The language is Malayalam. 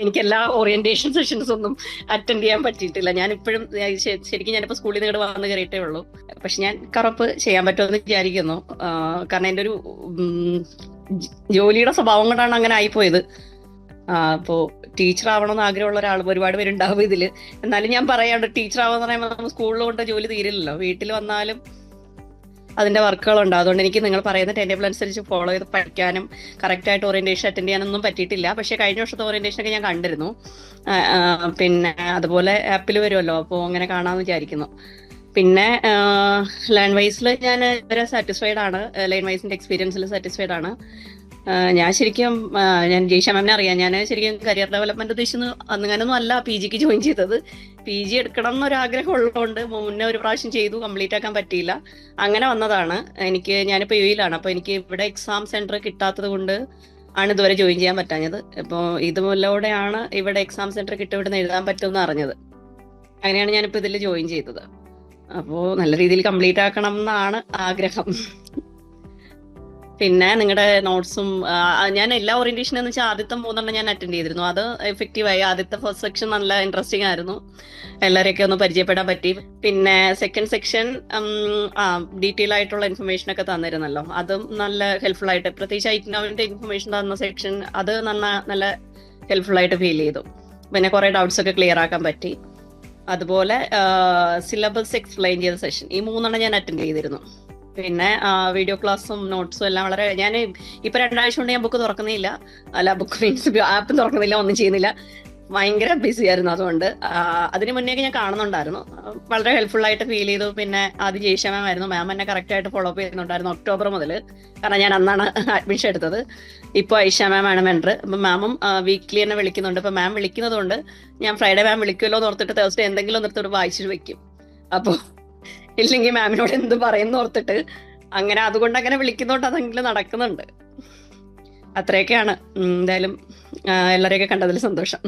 എനിക്ക് എല്ലാ ഓറിയന്റേഷൻ സെഷൻസ് ഒന്നും അറ്റൻഡ് ചെയ്യാൻ പറ്റിയിട്ടില്ല. ഞാൻ ഇപ്പോഴും ശരിക്കും ഞാനിപ്പോ സ്കൂളിൽ നിന്ന് ഇങ്ങോട്ട് വന്ന് കയറിയിട്ടേ ഉള്ളൂ. പക്ഷെ ഞാൻ കറപ്പ് ചെയ്യാൻ പറ്റുമെന്ന് വിചാരിക്കുന്നു. കാരണം എന്റെ ഒരു ജോലിയുടെ സ്വഭാവം കൊണ്ടാണ് അങ്ങനെ ആയിപ്പോയത്. അപ്പോ ടീച്ചർ ആവണമെന്ന് ആഗ്രഹമുള്ള ഒരാൾ ഒരുപാട് പേരുണ്ടാവും ഇതിൽ. എന്നാലും ഞാൻ പറയാണ്ട് ടീച്ചർ ആവാന്ന് പറയുമ്പോൾ നമ്മൾ സ്കൂളിൽ കൊണ്ട് ജോലി തീരില്ലല്ലോ. വീട്ടിൽ വന്നാലും അതിന്റെ വർക്കുകളുണ്ട്. അതുകൊണ്ട് എനിക്ക് നിങ്ങൾ പറയുന്ന ടൈം ടേബിൾ അനുസരിച്ച് ഫോളോ ചെയ്ത് പഠിക്കാനും കറക്റ്റ് ആയിട്ട് ഓറിയന്റേഷൻ അറ്റൻഡ് ചെയ്യാനൊന്നും പറ്റിയിട്ടില്ല. പക്ഷേ കഴിഞ്ഞ വർഷത്തെ ഓറിയന്റേഷൻ ഒക്കെ ഞാൻ കണ്ടിരുന്നു. പിന്നെ അതുപോലെ ആപ്പിൽ വരുമല്ലോ അപ്പോൾ അങ്ങനെ കാണാമെന്ന് വിചാരിക്കുന്നു. പിന്നെ ലേൺ വൈസിൽ ഞാൻ ഇവരെ സാറ്റിസ്ഫൈഡ് ആണ്. ലൈൻ വൈസിന്റെ എക്സ്പീരിയൻസിൽ സാറ്റിസ്ഫൈഡ് ആണ്. ഞാൻ ശരിക്കും ഞാൻ ജയ്ഷ മാമിനെ അറിയാം. ഞാൻ ശരിക്കും കരിയർ ഡെവലപ്മെന്റ് ഉദ്ദേശിച്ചു അങ്ങനൊന്നും അല്ല പി ജിക്ക് ജോയിൻ ചെയ്തത്. പി ജി എടുക്കണം എന്നൊരു ആഗ്രഹം ഉള്ളതുകൊണ്ട് മുന്നേ ഒരു പ്രാവശ്യം ചെയ്തു കംപ്ലീറ്റ് ആക്കാൻ പറ്റിയില്ല. അങ്ങനെ വന്നതാണ്. എനിക്ക് ഞാനിപ്പോൾ യു ഇയിലാണ് അപ്പോൾ എനിക്ക് ഇവിടെ എക്സാം സെന്റർ കിട്ടാത്തത് കൊണ്ട് ആണ് ഇതുവരെ ജോയിൻ ചെയ്യാൻ പറ്റാഞ്ഞത്. ഇപ്പോ ഇതുമൂലൂടെയാണ് ഇവിടെ എക്സാം സെന്റർ കിട്ടി ഇവിടുന്ന് എഴുതാൻ പറ്റുമെന്ന് അറിഞ്ഞത്. അങ്ങനെയാണ് ഞാനിപ്പോൾ ഇതിൽ ജോയിൻ ചെയ്തത്. അപ്പോൾ നല്ല രീതിയിൽ കംപ്ലീറ്റ് ആക്കണം എന്നാണ് ആഗ്രഹം. പിന്നെ നിങ്ങളുടെ നോട്ട്സും ഞാൻ എല്ലാ ഓറിയന്റേഷനും എന്ന് വെച്ചാൽ ആദ്യത്തെ മൂന്നെണ്ണം ഞാൻ അറ്റൻഡ് ചെയ്തിരുന്നു. അത് എഫക്റ്റീവ് ആയി. ആദ്യത്തെ ഫസ്റ്റ് സെക്ഷൻ നല്ല ഇൻട്രസ്റ്റിംഗ് ആയിരുന്നു. എല്ലാവരെയൊക്കെ ഒന്ന് പരിചയപ്പെടാൻ പറ്റി. പിന്നെ സെക്കൻഡ് സെക്ഷൻ ഡീറ്റെയിൽ ആയിട്ടുള്ള ഇൻഫർമേഷൻ ഒക്കെ തന്നിരുന്നല്ലോ. അതും നല്ല ഹെൽപ്ഫുൾ ആയിട്ട് പ്രത്യേകിച്ച് ഐറ്റിനോവിന്റെ ഇൻഫർമേഷൻ തന്ന സെക്ഷൻ അത് നന്ന നല്ല ഹെൽപ്ഫുൾ ആയിട്ട് ഫീൽ ചെയ്തു. പിന്നെ കുറെ ഡൗട്ട്സ് ഒക്കെ ക്ലിയർ ആക്കാൻ പറ്റി. അതുപോലെ സിലബസ് എക്സ്പ്ലെയിൻ ചെയ്ത സെഷൻ ഈ മൂന്നെണ്ണം ഞാൻ അറ്റൻഡ് ചെയ്തിരുന്നു. പിന്നെ വീഡിയോ ക്ലാസ്സും നോട്ട്സും എല്ലാം വളരെ ഞാൻ ഇപ്പൊ രണ്ടാഴ്ച കൊണ്ട് ഞാൻ ബുക്ക് തുറക്കുന്നില്ല. അല്ല ബുക്ക് മീൻസ് ആപ്പ് തുറക്കുന്നില്ല ഒന്നും ചെയ്യുന്നില്ല. ഭയങ്കര ബിസി ആയിരുന്നു അതുകൊണ്ട്. അതിന് മുന്നേ ഞാൻ കാണുന്നുണ്ടായിരുന്നു. വളരെ ഹെൽപ്ഫുൾ ആയിട്ട് ഫീൽ ചെയ്തു. പിന്നെ ആദ്യം ജയിഷ മാം ആയിരുന്നു. മാം എന്നെ കറക്റ്റ് ആയിട്ട് ഫോളോ അപ്പ് ചെയ്യുന്നുണ്ടായിരുന്നു ഒക്ടോബർ മുതൽ. കാരണം ഞാൻ അന്നാണ് അഡ്മിഷൻ എടുത്തത്. ഇപ്പോൾ ഐഷ മാം ആണ് മെന്റർ അപ്പം മാമും വീക്ക്ലി എന്നെ വിളിക്കുന്നുണ്ട്. അപ്പം മാം വിളിക്കുന്നതുകൊണ്ട് ഞാൻ ഫ്രൈഡേ മാം വിളിക്കുമല്ലോ എന്ന് ഓർത്തിട്ട് തേഴ്സ്ഡേ എന്തെങ്കിലും ഒന്നിടത്തോട് വായിച്ചിട്ട് വെക്കും. അപ്പോൾ ഇല്ലെങ്കിൽ മാമിനോട് എന്ത് പറയുന്നു ഓർത്തിട്ട് അങ്ങനെ അതുകൊണ്ട് അങ്ങനെ വിളിക്കുന്നോണ്ട് അതെങ്കിലും നടക്കുന്നുണ്ട്. അത്രയൊക്കെയാണ്. എന്തായാലും എല്ലാവരെയൊക്കെ കണ്ടതിൽ സന്തോഷം.